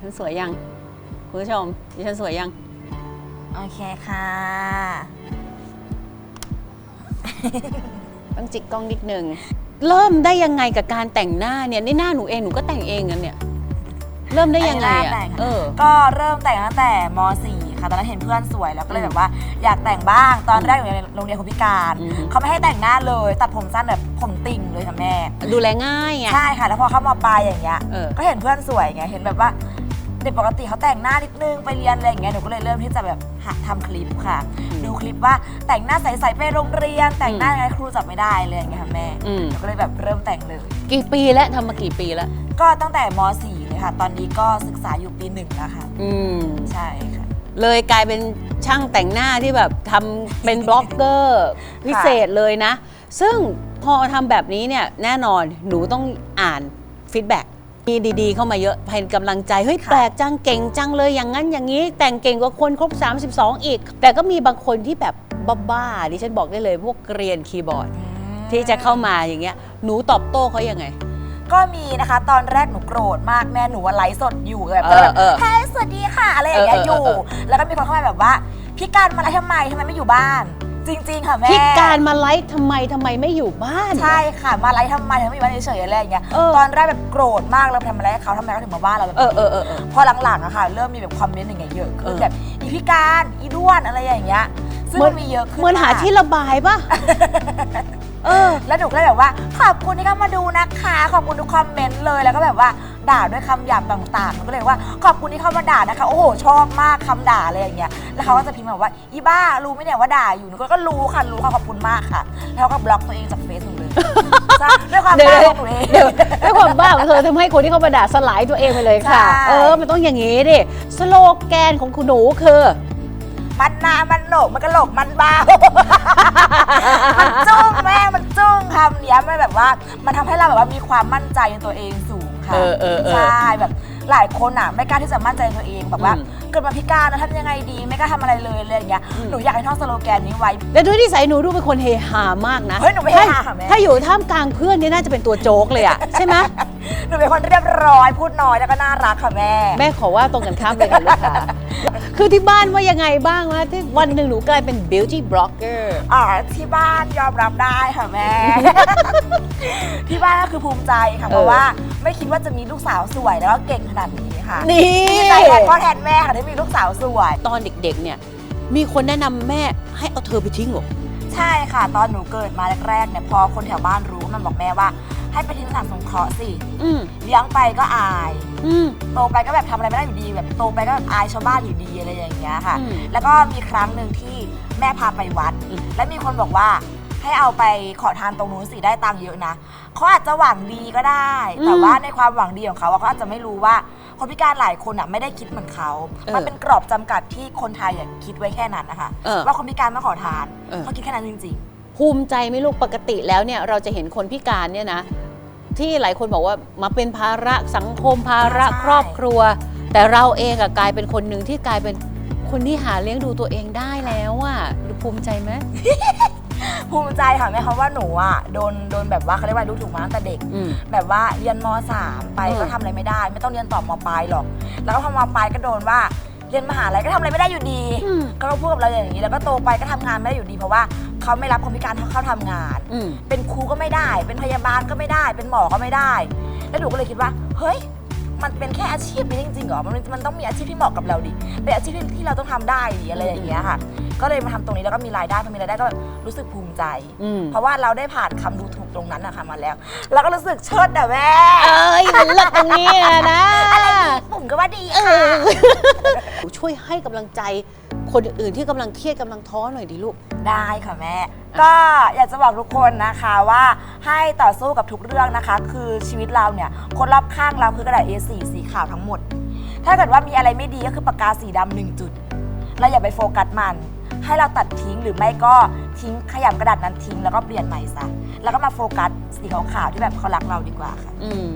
ฉันสวยยังคุณผู้ชมดิฉันสวยยัง โอเคค่ะ ต้องจิกกล้องนิดนึง เริ่มได้ยังไงกับการแต่งหน้าเนี่ยนี่หน้าหนูเองหนูก็แต่งเองกันเนี่ย เริ่มได้ยังไงแต่งหอะน้าแต่งเออ ก็เริ่มแต่งตั้งแต่ม .4 ค่ะตอนนั้นเห็นเพื่อนสวยแล้วก็เลยแบบว่าอยากแต่งบ้าง ตอนแรกอยู่ในโรงเรียนคนพิการ อืม เขาไม่ให้แต่งหน้าเลย ตัดผมสั้นแบบผมติ่งเลยค่ะแม่ ดูแลง่ายไง ใช่ค่ะ แล้วพอเข้ามาปลายอย่างเงี้ย เออ ก็เห็นเพื่อนสวยไง เห็นแบบว่า เด็กปกติเขาแต่งหน้านิดนึงไปเรียนอะไรอย่างเงี้ยหนูก็เลยเริ่มที่จะแบบหาทำคลิปค่ะ ดูคลิปว่าแต่งหน้าใสๆไปโรงเรียน แต่งหน้ายังไงครูจับไม่ได้เลยอย่างเงี้ยค่ะแม่อืม หนูก็เลยแบบเริ่มแต่งเลย กี่ปีแล้วทำมากี่ปีแล้ว ก็ตั้งแต่ม .4 เลยค่ะ ตอนนี้ก็ศึกษาอยู่ปีหนึ่งแล้วค่ะ อืม ใช่ค่ะ เลยกลายเป็นช่างแต่งหน้าที่แบบทำเป็นบล็อกเกอร์ พิเศษเลยนะ ซึ่งพอทำแบบนี้เนี่ยแน่นอนหนูต้องอ่านฟีดแบ็ก มีดีๆ เข้ามาเยอะให้กำลังใจเฮ้ยค่ะแปลกจังเก่งจังเลยอย่างนั้นอย่างนี้ แต่งเก่งกว่าคนครบ 32 อีก แต่ก็มีบางคนที่แบบบ้าๆดิฉันบอกได้เลยพวกเกรียนคีย์บอร์ด ที่จะเข้ามาอย่างเงี้ยหนูตอบโต้เขายังไง ก็มีนะคะ ตอนแรกหนูโกรธมากแม่หนูว่าไลฟ์สดอยู่แบบเออแบบเออเฮ้ยสวัสดีค่ะอะไรอย่างเงี้ยเอออเออยู่เออแล้วก็มีคนเข้ามาแบบว่า พี่การมาไลฟ์ทำไมทำไมไม่อยู่บ้าน จริง ๆ ค่ะแม่พิการมาไลฟ์ทำไมทำไมไม่อยู่บ้าน ใช่ค่ะมาไลฟ์ทำไมทำไมไม่อยู่บ้านเฉยๆอะไรอย่างเงี้ยเออ ตอนแรกแบบโกรธมากแล้วทำอะไรให้เขาทำไมเขาถึงมาบ้านเราแบบเออนี้เออเออเออ พอหลังๆอะค่ะ เริ่มมีแบบคอมเมนต์อย่างเงี้ยเยอะขึ้นเออ แบบอีพี่การอีด้วนอะไรอย่างเงี้ยซึ่งมันมีเยอะขึ้นเหมือนหาที่ระบายป่ะ เออ แล้วหนูก็เลยแบบว่า ขอบคุณที่เข้ามาดูนะคะ ขอบคุณทุกคอมเมนต์เลยแล้วก็แบบว่า ด่าด้วยคำหยาบต่างๆหนูก็เลยว่าขอบคุณที่เข้ามาด่านะคะ โอ้โหชอบมากคำด่าอะไรอย่างเงี้ยแล้วเขาก็จะพิมพ์มาว่าอีบ้ารู้ไหมเนี่ยว่าด่าอยู่หนูก็ก็รู้ค่ะรู้ค่ะขอบคุณมากค่ะ แล้วเขาก็บล็อกตัวเองจากเฟซหนูเลยใช่ด้วยความเดี๋ยวบ้าของหนูเอง เดี๋ยวด้วยความบ้าของเธอทำให้คนที่เข้ามาด่าสลายตัวเองไปเลยค่ะ ใช่ เออ มันต้องอย่างนี้ดิ สโลแกนของคุณหนูคือ มันหนามันโหนกมันกระโหลกมันบ้ามันจุ้งแม่งมันจุ้งคำเนี้ยมันแบบว่า มันทำให้เราแบบว่ามีความมั่นใจในตัวเองสูง ค่ะเออเออเออใช่แบบหลายคนอะไม่กล้าที่จะมั่นใจในตัวเองแบบว่าอืม เกิดมาพิการแล้วทำยังไงดีไม่กล้าทำอะไรเลยอะไรอย่างเงี้ยอืมหนูอยากให้ท่องสโลแกนนี้ไว้ และด้วยนิสัยหนูดูเป็นคนเฮฮามากนะเฮ้ยหนูไม่เฮฮาค่ะแม่ ถ้าอยู่ท่ามกลางเพื่อนนี่น่าจะเป็นตัวโจ๊กเลยอะใช่ไหมหนูเป็นคนเรียบร้อยพูดน้อยแล้วก็น่ารักค่ะแม่ แม่ขอว่าตรงกันข้ามเลยค่ะลูกค้าคือที่บ้านว่ายังไงบ้างวะที่วันหนึ่งหนูกลายเป็น beauty blogger อ่าที่บ้านยอมรับได้ค่ะแม่ ที่บ้านก็คือภูมิใจค่ะเออเพราะว่า ไม่คิดว่าจะมีลูกสาวสวยแล้วก็เก่งขนาดนี้ค่ะนี่ ดีใจแทนพ่อแทนแม่ค่ะที่มีลูกสาวสวย ตอนเด็กๆเนี่ย มีคนแนะนำแม่ให้เอาเธอไปทิ้งเหรอ ใช่ค่ะ ตอนหนูเกิดมาแรกๆเนี่ยพอคนแถวบ้านรู้มันบอกแม่ว่า ให้ไปทิ้งสถานสงเคราะห์สิอืมเลี้ยงไปก็อาย อืม โตไปก็แบบทำอะไรไม่ได้อยู่ดีแบบโตไปก็แบบอายชาวบ้านอยู่ดีอะไรอย่างเงี้ยค่ะ อืมแล้วก็มีครั้งหนึ่งที่แม่พาไปวัด อืม แล้วมีคนบอกว่า ให้เอาไปขอทานตรงนู้นสิได้ตังค์เยอะนะเขาอาจจะหวังดีก็ได้แต่ว่าในความหวังดีของเขาอะเขาอาจจะไม่รู้ว่าคนพิการหลายคนอะไม่ได้คิดเหมือนเขามันเป็นกรอบจำกัดที่คนไทยอะคิดไว้แค่นั้นนะคะเออว่าคนพิการมาขอทานเออ เขาคิดแค่นั้นจริง ภูมิใจไหมลูกปกติแล้วเนี่ยเราจะเห็นคนพิการเนี่ยนะ ที่หลายคนบอกว่ามาเป็นภาระสังคมภาระใช่ ครอบครัว แต่เราเองอะกลายเป็นคนหนึ่งที่กลายเป็นคนที่หาเลี้ยงดูตัวเองได้แล้วอะภูมิใจไหมๆ ภูมิใจค่ะแม่เขาะว่าหนูอะโดนโดนแบบว่าเขาเรียกว่าดูถูกมาตั้งแต่เด็ก อืม แบบว่าเรียนม .3 ไปอืม ก็ทำอะไรไม่ได้ ไม่ต้องเรียนต่อมปลายหรอก แล้วก็พอมปลายก็โดนว่าเรียนมหาลัยก็ทำอะไรไม่ได้อยู่ดีอืมก็พูดกับเราอย่างนี้แล้วก็โตไปก็ทำงานไม่ได้อยู่ดี เพราะว่าเขาไม่รับคนพิการเข้าทำงาน อืม เป็นครูก็ไม่ได้ เป็นพยาบาลก็ไม่ได้ เป็นหมอก็ไม่ได้ แล้วหนูก็เลยคิดว่า เฮ้ย มันเป็นแค่อาชีพนี้จริงๆเหรอ มันมันต้องมีอาชีพที่เหมาะกับเราดิ เป็นอาชีพที่ที่เราต้องทำได้ดิอะไรอย่างเงี้ยค่ะ ก็เลยมาทำตรงนี้แล้วก็มีรายได้พอมีรายได้ก็รู้สึกภูมิใจ อืม เพราะว่าเราได้ผ่านคำดูถูกตรงนั้นนะคะมาแล้ว แล้วก็รู้สึกเชิดอะแม่ เอ้ยมันเลิศตรงนี้อะนะอะไรดีผมก็ว่าดีเอค่ะอช่วยให้กำลังใจ คนอื่นที่กำลังเครียดกำลังท้อหน่อยดิลูก ได้ค่ะแม่ ก็อยากจะบอกทุกคนนะคะว่าให้ต่อสู้กับทุกเรื่องนะคะ คือชีวิตเราเนี่ยคนรอบข้างเราคือกระดาษ A4 สีขาวทั้งหมด ถ้าเกิดว่ามีอะไรไม่ดีก็คือปากกาสีดำหนึ่งจุด เราอย่าไปโฟกัสมัน ให้เราตัดทิ้งหรือไม่ก็ทิ้งขยำกระดาษนั้นทิ้งแล้วก็เปลี่ยนใหม่ซะแล้วก็มาโฟกัสสีขาวๆที่แบบเขารักเราดีกว่าค่ะ อืม